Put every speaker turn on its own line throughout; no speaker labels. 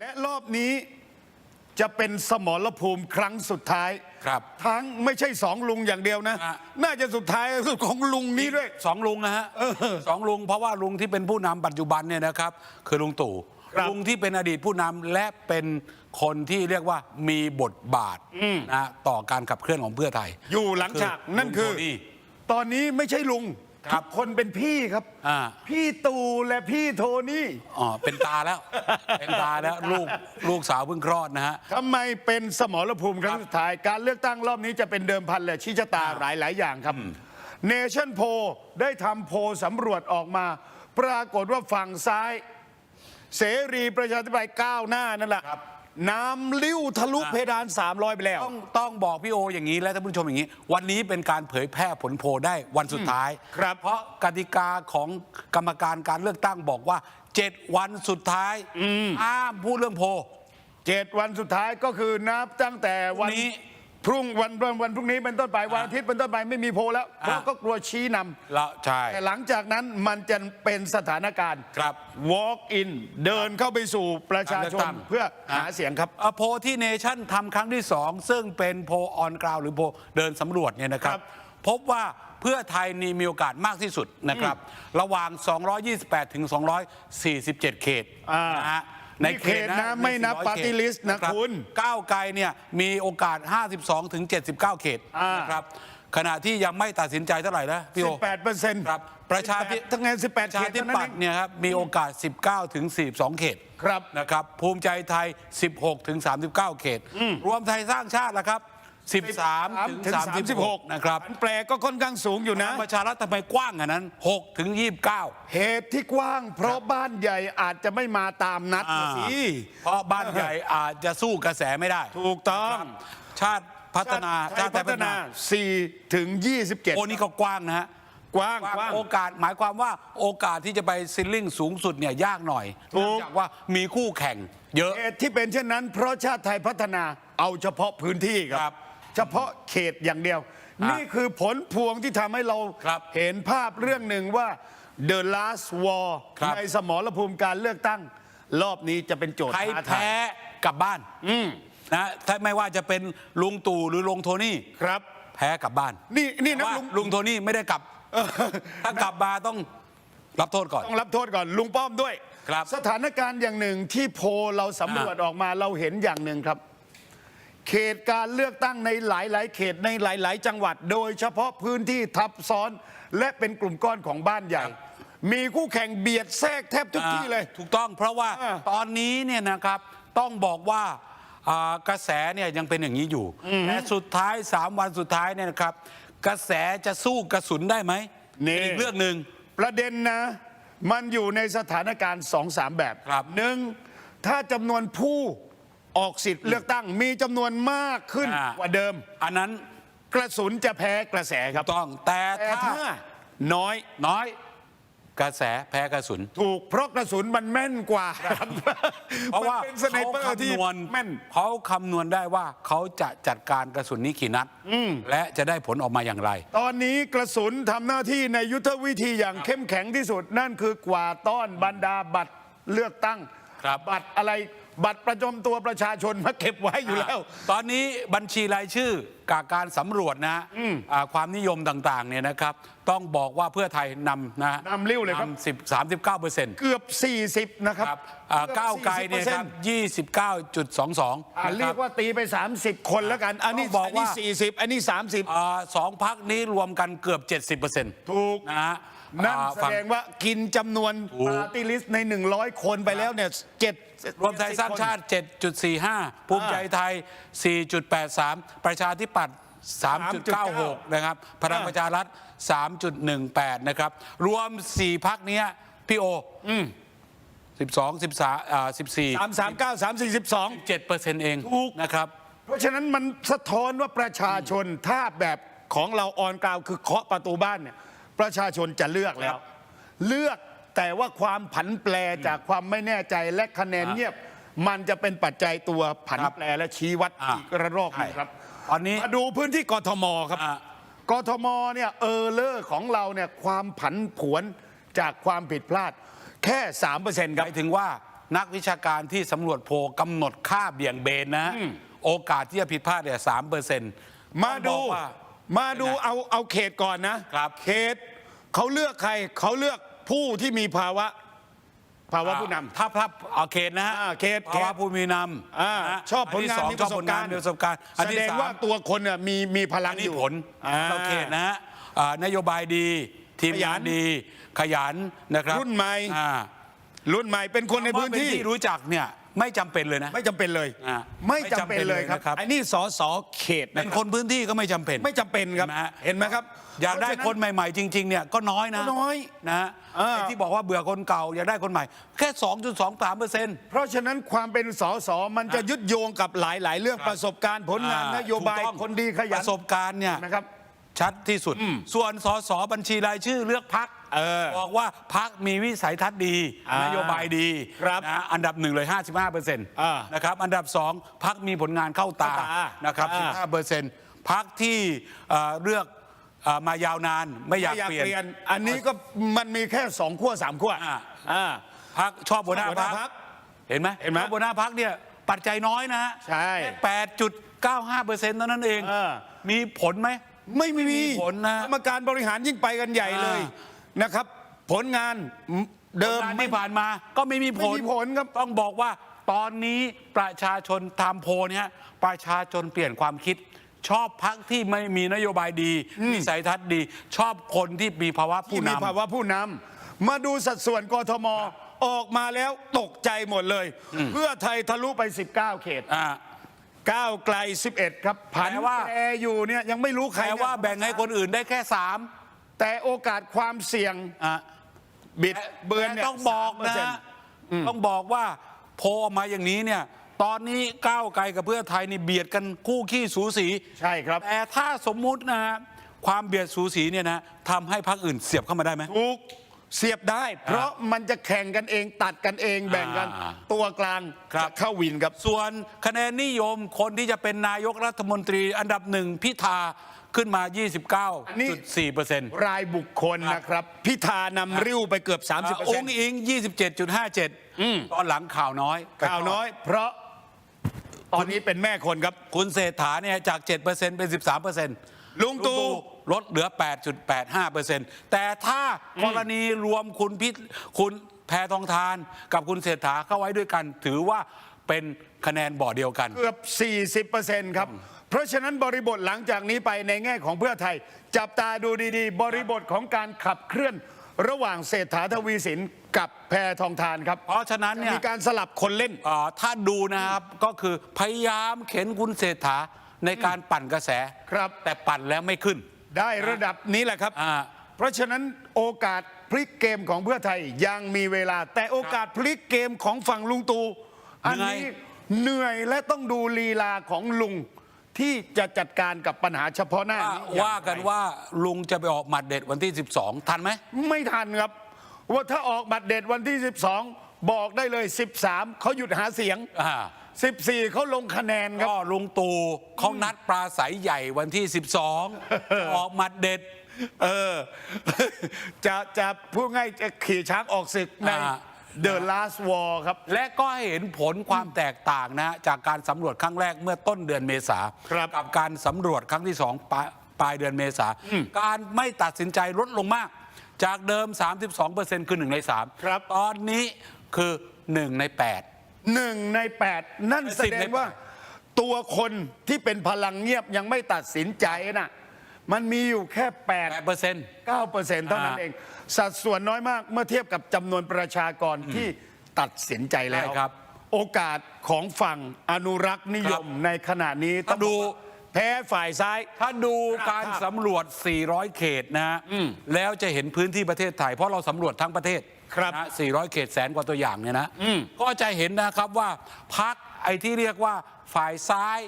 และรอบนี้จะเป็นสมรภูมิครั้งสุดท้าย
ครับ
ทั้งไม่ใช่สองลุงอย่างเดียวนะ
ฮะ
น่าจะสุดท้ายของลุงนี้ด้วย
สองลุงนะฮะสองลุงเพราะว่าลุงที่เป็นผู้นำปัจจุบันเนี่ยนะครับ คือลุงตู่
ครับ
ลุงที่เป็นอดีตผู้นำและเป็นคนที่เรียกว่ามีบทบาทนะฮะต่อการขับเคลื่อนของเพื่อไทย
อยู่หลังฉากนั่นคือ
ลุงโทนี่
ตอนนี้ไม่ใช่ลุง
ครับ
ทุกคนเป็นพี่ครับ
อ่า
พี่ตู่และพี่โทนี่
อ๋อเป็นตาแล้ว เป็นตาแล้วลูกลูกสาวเพิ่งคลอดนะฮะ
ทำไมเป็นสมรภูมิครั้งสุดท้าย การเลือกตั้งรอบนี้จะเป็นเดิมพันและชี้ชะตาหลายหลายๆอย่างครับเนชั่นโพได้ทำโพลสำรวจออกมา ปรากฏว่าฝั่งซ้าย เสรีประชาธิปไตยก้าวหน้านั่นแหละ น้ำลิ้วทะลุเพดาน 300 ไปแล้ว
ต้องต้องบอกพี่โออย่างนี้และท่านผู้ชมอย่างนี้ วันนี้เป็นการเผยแพร่ผลโพลได้วันสุดท้าย
ครับ
เพราะกติกาของกรรมการการเลือกตั้งบอกว่า 7 วันสุดท้ายห้ามพูดเรื่องโพล
เจ็ดวันสุดท้ายก็คือนับตั้งแต่วัน
พรุ่งนี้
พรุ่งวันวันวันพรุ่งนี้เป็นต้นไปวันอาทิตย์เป็นต้นไปไม่มีโพลแล้วเพราะ
อ่า
ก็กลัวชี้นำ
แล้วใช่
แต่หลังจากนั้นมันจะเป็นสถานการณ์
ครับ
walk in เดินเข้าไปสู่ประชาชน
การเลือกตั้ง
เพื่อหาเสียงครับ
เอ่อโพลที่เนชั่นทำครั้งที่2ซึ่งเป็นโพออนกราวหรือโพลเดินสำรวจเนี่ยนะครับ
ครับ
พบว่าเพื่อไทยนี่มีโอกาสมากที่สุดนะครับ ระหว่าง 228 ถึง 247 เขต
อ่า
นะฮะ
นี่เขตนะไม่นับ
400
party
เขต
list นะ
รับ
คุณ
ก้าวไกลเนี่ยมีโอกาส 52ถึง79 เขต
อ่าน
นะครับขณะที่ยังไม่ตัดสินใจเท่าไหร่นะพี่โอ
18เปอร์เซ็นต์
ครับประชาธิ
ทั้งงาน
ป
18
ระ
เข
ชา
ต
ธิ
เท่านั้น
ปั
เอ
ต
ง
ย์เนี่ยครับมีโอกาส 19ถึง42 เขต
ครับ
นะครับภูมิใจไทย 16ถึง39 เขต รวมไทยสร้างชาติละครับ 13 ถึง 36 นะครับ
อันแปลก็ค่อนข้างสูงอยู่นะ
ประชารัฐทำไมกว้างอันนั้น6ถึง 29
เหตุที่กว้าง เพราะบ้านใหญ่อาจจะไม่มาตามนัด
อ่า
นะสิ
เพราะบ้านใหญ่อาจจะสู้กระแสไม่ได้
ถูกต้อง
นะครับชาติพัฒนา
ชาติพัฒนา 4 ถึง 27
โอ้นี่ก็กว้างนะฮะ
กว้างกว้าง
โอกาสหมายความว่าโอกาสที่จะไปซิลลิ่งสูงสุดเนี่ยยากหน่อย
ถูก
เนื่องจากว่ามีคู่แข่ง เยอะ
เหตุที่เป็นเช่นนั้น เพราะชาติไทยพัฒนาเอาเฉพาะพื้นที่ค
ครั
รับ
บ
เฉพาะเขตอย่างเดียว
อะ
นี่คือผลพวงที่ทำให้เรา
ครับ
เห็นภาพเรื่องหนึ่งว่า The Last War
ครับ
ในสมรภูมิการเลือกตั้ง รอบนี้จะเป็นโจทย์
ใคร
ท้าทาย
แพ้กลับบ้านนะถ้าไม่ว่าจะเป็นลุงตู่หรือลุงโทนี่
ครับ
แพ้กลับบ้าน
นี่นี่
แต่
นะ
ว่า
ลุง
ลุงโทนี่ไม่ได้กลับ ถ้ากลับมาต้องรับโทษก่อน
ต้องรับโทษก่อนลุงป้อมด้วย
ครับ
สถานการณ์อย่างหนึ่งที่โพลเราสำรวจออกมาเราเห็นอย่างหนึ่งครับ เขตการเลือกตั้งในหลาย ๆ เขตในหลาย ๆ จังหวัด โดยเฉพาะพื้นที่ทับซ้อนและเป็นกลุ่มก้อนของบ้านใหญ่ มีคู่แข่งเบียดแทรกแทบทุกที่เลย
อ่าถูกต้องเพราะว่า
อ่า
ตอนนี้เนี่ยนะครับต้องบอกว่าอ่ากระแสเนี่ยยังเป็นอย่างนี้อยู่แต่สุดท้าย 3 วันสุดท้ายเนี่ยนะครับ กระแสจะสู้กระสุนได้ไหม
นี่
เป็นอีกเรื่องหนึ่ง
ประเด็นนะ มันอยู่ในสถานการณ์สองสามแบบ
ครับ
หนึ่งถ้าจำนวนผู้ ออกสิทธิ์เลือกตั้งมีจำนวนมากขึ้น
อ่าก
ว่าเดิม
อันนั้น
กระสุนจะแพ้กระแสครับ
ต้องแต่
แต่
ถ้า
ถ้าน้อย
น้อย กระแสแพ้กระสุน
ถูกเพราะกระสุนมันแม่นกว่าครับ
เพราะว่า
มันเป็นสไน
เขา
เปอร์ที่
คำนวณ
แม่น
เขาคำนวณได้ว่าเขาจะจัดการกระสุนนี้กี่นัดและจะได้ผลออกมาอย่างไร
ตอนนี้กระสุนทำหน้าที่ในยุทธวิธีอย่างเข้มแข็งที่สุด นั่นคือกว่าต้อนบรรดาบัตรเลือกตั้ง
ครับ
บัตรอะไร บัตรประจำตัวประชาชนมาเก็บไว้อยู่แล้ว
ตอนนี้บัญชีรายชื่อ กับการสำรวจนะฮะอ่าความนิยมต่างๆเนี่ยนะครับ ต้องบอกว่าเพื่อไทยนำนะฮะ
นำเร็วเลยครับ
สิบสามสิบเก้าเปอร์เซ็นต์
เกือบ 40 นะครับ
ครับอ่า
อบ
ก้าวไกลเนี่ยครับ
40%
ยี่สิบเก้าจุดสองสอง
อ่าเรียกว่าตีไป 30 คนแล้วกัน อันนี้
ต้องบอกว่า
นนี้40 อันนี้ 30
อ่าสองพักนี้รวมกันเกือบ 70เปอร์เซ็นต์
ถูก
นะฮะ
นั่น
อ่า
แส
ฝั่ง
ดงว่ากินจำนวน
ถูก
ปาร์ตี้ลิสต์ใน 100 คนไปแล้วเนี่ยเจ็ด
รวมไทยสร้างชาติ 7.45 ภูมิใจไทย 4.83 ประชาธิปัตย์3.96 นะครับ พลังประชารัฐ 3.18 นะครับ รวม 4 พักเนี้ยพี่โอ12 13อ่า14
3 3 9 3 4 2
7เปอร์เซ็นต์เอง
ถูก
นะครับ
เพราะฉะนั้นมันสะท้อนว่าประชาชนถ้าแบบของเราออนกราวคือเคาะประตูบ้านเนี่ยประชาชนจะเลือกแล้
ครั
ว
บ
เลือกแต่ว่าความผันแปรจากความไม่แน่ใจและคะแนน
อะ
เงียบ มันจะเป็นปัจจัยตัวผัน
ครับ
แปรและชี้วัด
อะ
อีกระรอกหนึง
ใช่
ครับ
ตอนนี้
มาดูพื้นที่กทมครับ
อะ
กทมเนี่ยเออเลอร์ของเราเนี่ยความผันผวนจากความผิดพลาดแค่ 3%ค
ห
รับ
มายถึงว่านักวิชาการที่สำรวจโพลกำหนดค่าเบี่ยงเบนนะฮะโอกาสที่จะผิดพลาดเนี่ยสามเปอร์เซ็นต์
มาดู มาดูเอาเอาเขตก่อนนะ
ครับ
เขตเขาเลือกใครเขาเลือกผู้ที่มีภาวะ ภาวะผู้นำ
ถ้าถ้าเอาเขตนะฮะ
อ่าเขต
ภาวะ
เขต
ผู้มีน
อ่าำ
นะ
ชอบผลงาน
ที่ส
มีป
ชอ
ระ
บ
ส
ผ
บ
ล
การ
งาน
ณ์
มีประสบการณ์อัน
แส
ที่
ดง
สาม
ว่าตัวคนเนี่ยมีมีพลั
อั
ง
น
อ
นี้
ยู่
ผล
อ่า
เราเขตนะฮะอ่านโยบายดี ทีม
ขยั
งาน
น
ดีขยันนะครับ
รุ่นใหม่
อ่า
รุ่นใหม่เป็นคนในพื้นที่
เพราะเป็ที่รู้จักเนี่ย ไม่จำเป็นเลยนะ
ไม่จำเป็นเลย
อ่า
ไม่จำเป็นเลยครับ
ไม่จำเป็นเลยนะครับ
อันนี้สอสอเขต
เป็
นะ
น
ค
ครับนพื้นที่ก็ไม่จำเป็น
ไม่จำเป็นครับ
เห็นไหมฮะ
เห็นไหมครับ
อยากได้
เพระฉะ
คนใหม่ๆจริงๆเนี่ยก็น้อยนะ
ก็น้อย
นะฮะ
เออ
ไอ้ที่บอกว่าเบื่อคนเก่าอยากได้คนใหม่ แค่ 2.23เปอร์เซ็นต์
เพราะฉะนั้นความเป็นสสมันจะยึดโยงกับหลาย ๆ เรื่องประสบการณ์ผลงานนโยบายคนดีขยั
ป
น
ระสบการณ์เนี่ย
นะครับ
ชัดที่สุด ส่วนสสบัญชีรายชื่อเลือกพัก
เออ
บอกว่าพักมีวิสัยทัศน์ดี
อ่าน
นโยบายดี
ครับ
นะอันดับหนึ่งเลย 55เปอร์เซ็นต์
อ่า
นะครับอันดับสองพักมีผลงานเข้าตา
เข้าตา
นะครับ
อ่า
15เปอร์เซ็นต์พักที่เอ่อเลือกเอ่อมายาวนานไม่อยาก
ไม่อยาก
เปลี่ยน
เปลี่ยน อันนี้ก็มันมีแค่สองขั้วสามขั้ว
อ่า
อ่า
พักชอบหัวหน้า
หัวหน้า
พั
พรร
ก
ค
เห็นไหม
เห็นไหม
ชอบหัวหน้าพักเนี่ยปัจจัยน้อยนะฮะ
ใช่
แปดจุดเก้าห้าเปอร์เซ็นต์เท่านั้นเอง
เออ
มีผลไหม
ไม่มี
มีผลนะ
กรรมการบริหารยิ่งไปกันใหญ่เลย
อ่
นะครับ ผลงานเดิม
ผลงานที่ผ่านมาก็ไม่มีผล
ไม่มีผลครับ
ต้องบอกว่าตอนนี้ประชาชนทำโพลเนี่ยประชาชนเปลี่ยนความคิด ชอบพักที่ไม่มีนโยบายดีวิสัยทัศน์ดี ชอบคนที่มีภาวะ
ที่
ผู้
มี
นำ
ภาวะผู้นำมาดูสัดส่วนกทมออกมาแล้วตกใจหมดเลย เพื่อไทยทะลุไป 19 เขต
อ่า
ก้าวไกล 11 ครับผัน
แปลว่า
แปรอยู่เนี่ยยังไม่รู้ใคร
แต่
เนี่ย
ว่าแบ่งให้คนอื่นได้แค่สาม
แต่โอกาสความเสี่ยง
อะ
บิดเบือนเนี่ย
แต่ต้องบอกนะ
3%
ต้องบอกว่าโพลออกมาอย่างนี้เนี่ย ตอนนี้ก้าวไกลกับเพื่อไทยนี่เบียดกันคู่ขี้สูสี
ใช่ครับ
แต่ถ้าสมมุตินะฮะความเบียดสูสีเนี่ยนะทำให้พรรคอื่นเสียบเข้ามาได้ไหม
ถูก เสียบได้ เพราะมันจะแข่งกันเองตัดกันเองแบ่งกัน
อ่า
ตัวกลาง
ครับ
จะเข้าวินครับ
ส่วนคะแนนนิยมคนที่จะเป็นนายกรัฐมนตรีอันดับหนึ่งพิธาขึ้นมา 29.4เปอร์เซ็นต์
รายบุคคลนะครับ พิธานำริ้วไปเกือบ 30%
องค์อิง 27.57 ตอนหลังข่าวน้อย
ข่าวน้อย เพราะตอนนี้เป็นแม่คนครับ
คุณเศรษฐาเนี่ยจาก 7%เป็น 13%
ลุงตู่
ลดเหลือ 8.85%แต่ถ้ากรณีรวมคุณพิษคุณแพทองทานกับคุณเศรษฐาเข้าไว้ด้วยกัน ถือว่าเป็นคะแนนบ่อเดียวกัน
เกือบ 40%ครับ เพราะฉะนั้นบริบทหลังจากนี้ไปในแง่ของเพื่อไทย จับตาดูดีๆ บริบทของการขับเคลื่อน ระหว่างเศรษฐาทวีสินกับแพทองทานครับ
เพราะฉะนั้นเนี่ย
มีการสลับคนเล่น
เอ่อถ้าดูนะครับก็คือพยายามเข็นคุณเศรษฐาในการปั่นกระแส
ครับ
แต่ปั่นแล้วไม่ขึ้น
ได้ระดับนี้แหละครับ
อ่า
เพราะฉะนั้นโอกาสพลิกเกมของเพื่อไทยยังมีเวลา แต่โอกาสพลิกเกมของฝั่งลุงตู่อันนี้เหนื่อยและต้องดูลีลาของลุงที่จะจัดการกับปัญหาเฉพาะหน้า
ว่า
นี้อย่งไร
ว่ากันว่าลุงจะไปออกหมัดเด็ดวันที่ 12 ทันไหม
ไม่ทันครับ ว่าถ้าออกบัตรเด็ดวันที่ 12 บอกได้เลย 13 เขาหยุดหาเสียง
อ่า
14 เขาลงคะแนนครับ
ก็ลุงตู่เขานัดปราศัยใหญ่วันที่ 12 ออกหมัดเด็ด
เออ จะจะพูดง่ายจะขี่ช้างออกศึกใน
อ่า
The Last War ครับ
และก็ให้เห็นผลความแตกต่างนะ จากการสำรวจครั้งแรกเมื่อต้นเดือนเมษา
ครับ
กับการสำรวจครั้งที่สองปลายปลายเดือนเมษาการไม่ตัดสินใจลดลงมาก จากเดิม 32%คือ 1 ใน 3
ครับ
ตอนนี้คือ 1 ใน 8
หนึ่งใน8นั่นแสดงว่า ตัวคนที่เป็นพลังเงียบยังไม่ตัดสินใจน่ะมันมีอยู่แค่8
8%
9เปอร์เซ็นต์เท่านั้น
อ่า
เอง สัดส่วนน้อยมากเมื่อเทียบกับจำนวนประชากรที่ตัดสินใจแล้ว
ใช่ครับ
โอกาสของฝั่งอนุรักษ์นิยมในขณะนี้ต้อง
ดู
บอกว่าแพ้ฝ่ายซ้าย
ถ้าดูการสำรวจ 400 เขตนะฮะแล้วจะเห็นพื้นที่ประเทศไทย เพราะเราสำรวจทั้งประเทศ
ครับ
นะ400 เขตแสนกว่าตัวอย่างเนี่ยนะก็จะเห็นนะครับว่าพักไอ้ที่เรียกว่าฝ่ายซ้าย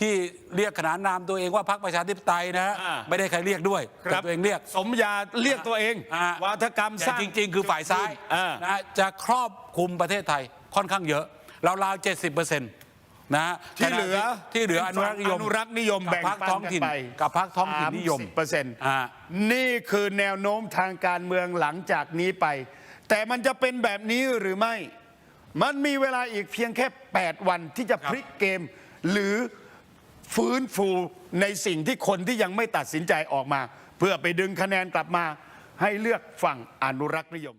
ที่เรียกขนานนามตัวเองว่าพักประชาธิปไตยนะฮะ
อ่า
ไม่ได้ใครเรียกด้วยแต่ตัวเองเรียก
สมยาเรียกตัวเอง
อ่
วาทกรรมส
แต่
ร้าง
จริง ๆ คือฝ่ายซ้าย
อ่า
นะจะครอบคลุมประเทศไทยค่อนข้างเยอะราวๆ70เปอร์เซ็นต์นะฮะ
ที่เหลือ
ที่เหลืออนุรักษ์นิยม
อนุรักษ์นิยม
กับ
แบ่ง
พรรค
ปัน
ท้องถิ่น
กันไป
กับพรรคท้องถิ่นนิยม
เปอร์เซ็นต์
อ่า
นี่คือแนวโน้มทางการเมืองหลังจากนี้ไป แต่มันจะเป็นแบบนี้หรือไม่ มันมีเวลาอีกเพียงแค่ 8 วันที่จะพลิกเกม หรือฟื้นฟูในสิ่งที่คนที่ยังไม่ตัดสินใจออกมา เพื่อไปดึงคะแนนกลับมาให้เลือกฝั่งอนุรักษ์นิยม